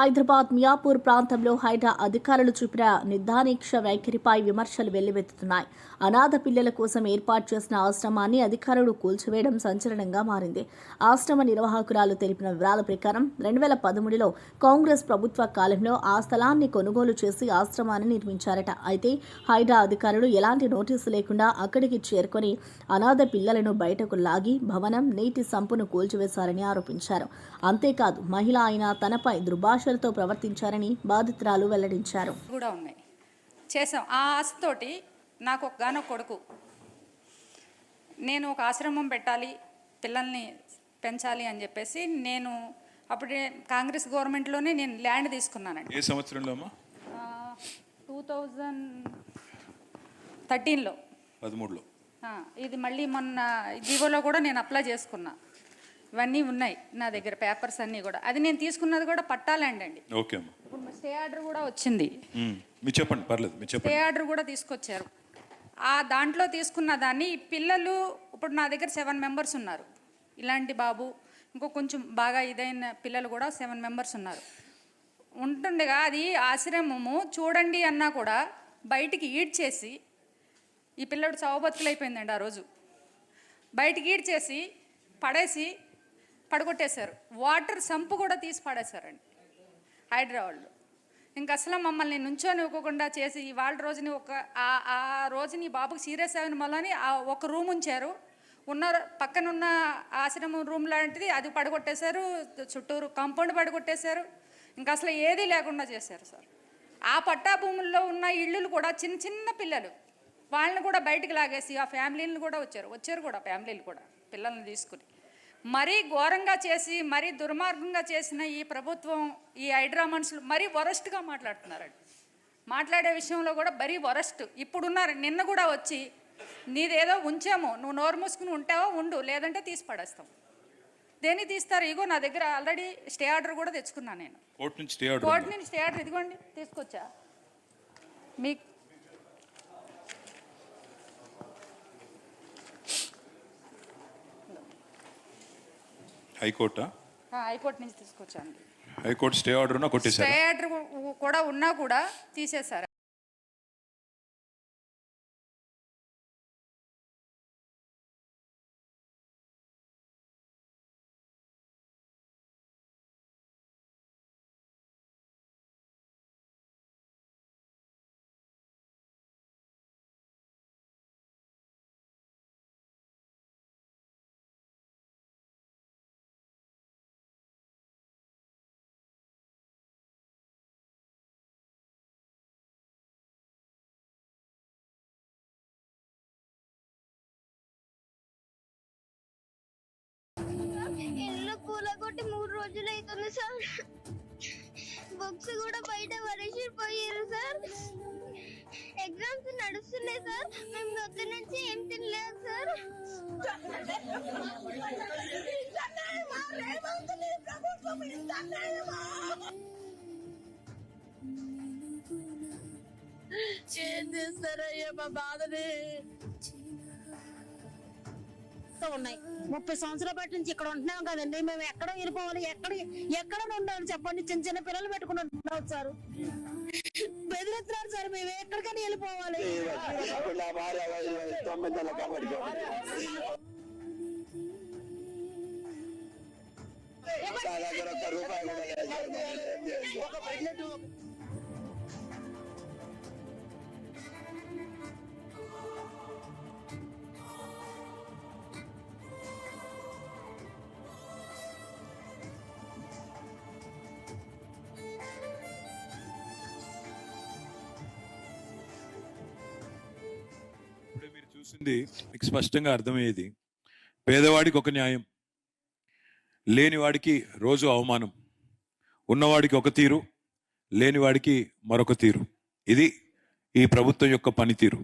హైదరాబాద్ మియాపూర్ ప్రాంతంలో హైడ్రా అధికారులు చూపిన నిర్ధారీక్ష వైఖరిపై విమర్శలు వెల్లువెత్తుతున్నాయి. అనాథ పిల్లల కోసం ఏర్పాటు చేసిన ఆశ్రమాన్ని అధికారులు కూల్చివేయడం సంచలనంగా మారింది. ఆశ్రమ నిర్వాహకురాలు తెలిపిన వివరాల ప్రకారం రెండు వేల పదమూడులో కాంగ్రెస్ ప్రభుత్వ కాలంలో ఆ స్థలాన్ని కొనుగోలు చేసి ఆశ్రమాన్ని నిర్మించారట. అయితే హైడ్రా అధికారులు ఎలాంటి నోటీసు లేకుండా అక్కడికి చేరుకొని అనాథ పిల్లలను బయటకు లాగి భవనం నీటి సంపును కూల్చివేశారని ఆరోపించారు. అంతేకాదు మహిళ అయిన తనపై దుర్భాషలతో ప్రవర్తించారని బాధితురాలు వెల్లడించారు. కూడా ఉన్నాయి. చేసాం ఆ ఆశతోటి నాకు ఒక గానొక కొడుకు. నేను ఒక ఆశ్రమం పెట్టాలి పిల్లల్ని పెంచాలి అని చెప్పేసి నేను అప్పుడే కాంగ్రెస్ గవర్నమెంట్లోనే నేను ల్యాండ్ తీసుకున్నానండి. ఏ సంవత్సరంలో అమ్మా? టూ థౌజండ్ థర్టీన్లో. పదమూడులో. ఇది మళ్ళీ మొన్న జీవోలో కూడా నేను అప్లై చేసుకున్నా. ఇవన్నీ ఉన్నాయి నా దగ్గర పేపర్స్ అన్నీ కూడా. అది నేను తీసుకున్నది కూడా పట్టా ల్యాండ్ అండి. ఓకే అమ్మా. ఇప్పుడు స్టే ఆర్డర్ కూడా వచ్చింది. మీరు చెప్పండి పర్లేదు మీరు స్టే చెప్పండి ఆర్డర్ కూడా తీసుకొచ్చారు. ఆ దాంట్లో తీసుకున్న దాన్ని ఈ పిల్లలు ఇప్పుడు నా దగ్గర సెవెన్ మెంబర్స్ ఉన్నారు. ఇలాంటి బాబు ఇంకో కొంచెం బాగా ఇదైన పిల్లలు కూడా సెవెన్ మెంబర్స్ ఉన్నారు. ఉంటుండగా అది ఆశ్రమము చూడండి అన్నా కూడా బయటికి ఈడ్చేసి ఈ పిల్లడు చావబతుకులైపోయిందండి ఆ రోజు. బయటికి ఈడ్చేసి పడేసి పడగొట్టేశారు. వాటర్ సంపు కూడా తీసి పడేశారండి. హైదరాబాద్లో ఇంక అసలు మమ్మల్ని నుంచొని ఇవ్వకుండా చేసి ఇవాళ రోజుని ఒక ఆ- రోజుని బాబుకి సీరియస్ అయిన వల్లని ఆ ఒక రూమ్ ఉంచారు. ఉన్న పక్కన ఉన్న ఆశ్రమం రూమ్ లాంటిది అది పడగొట్టేశారు. చుట్టూరు కాంపౌండ్ పడగొట్టేశారు. ఇంకా అసలు ఏదీ లేకుండా చేశారు సార్. ఆ పట్టా భూముల్లో ఉన్న ఇళ్ళు కూడా చిన్న చిన్న పిల్లలు. వాళ్ళని కూడా బయటకు లాగేసి ఆ ఫ్యామిలీని కూడా వచ్చారు. వచ్చారు కూడా ఫ్యామిలీలు కూడా పిల్లల్ని తీసుకుని. మరీ ఘోరంగా చేసి మరీ దుర్మార్గంగా చేసిన ఈ ప్రభుత్వం ఈ హైడ్రా మనుషులు మరీ వరస్ట్గా మాట్లాడుతున్నారండి. మాట్లాడే విషయంలో కూడా మరీ వరస్ట్. ఇప్పుడున్నారు నిన్న కూడా వచ్చి నీదేదో ఉంచాము నువ్వు నోరు మూసుకుని ఉంటావో? ఉండు లేదంటే తీసి పడేస్తాం. దేన్ని తీస్తారు? ఇగో నా దగ్గర ఆల్రెడీ స్టే ఆర్డర్ కూడా తెచ్చుకున్నాను నేను. కోర్టు నుంచి స్టే ఆర్డర్ కోర్టు నుంచి స్టే ఆర్డర్ ఇదిగోండి తీసుకొచ్చా. మీకు హైకోర్టా? హైకోర్టు నుంచి తీసుకొచ్చాను. హైకోర్టు స్టే ఆర్డర్ ఉన్నా స్టే కొట్టేశారా ఆర్డర్ కూడా ఉన్నా కూడా తీసేశారు. కూలగొట్టి మూడు రోజులు అవుతుంది సార్. బుక్స్ కూడా బయట పడేసి పోయారు సార్. ఎగ్జామ్స్ నడుస్తున్నాయి సార్. మేము పొద్దు నుంచి ఏం తినలేదు సార్. చేస్తారయ్యా మా బాధని. వస్తూ ఉన్నాయి. ముప్పై సంవత్సరాల బట్టి నుంచి ఇక్కడ ఉంటున్నాం కదండి. మేము ఎక్కడ వెళ్ళిపోవాలి ఎక్కడ ఎక్కడ ఉండాలి చెప్పండి? చిన్న చిన్న పిల్లలు పెట్టుకుని ఉంటున్నాం సార్. బెదిరిస్తున్నారు సార్ మేము ఎక్కడికైనా వెళ్ళిపోవాలి. నా చూసింది మీకు స్పష్టంగా అర్థమయ్యేది. పేదవాడికి ఒక న్యాయం లేనివాడికి రోజు అవమానం ఉన్నవాడికి ఒక తీరు లేనివాడికి మరొక తీరు. ఇది ఈ ప్రభుత్వం యొక్క పనితీరు.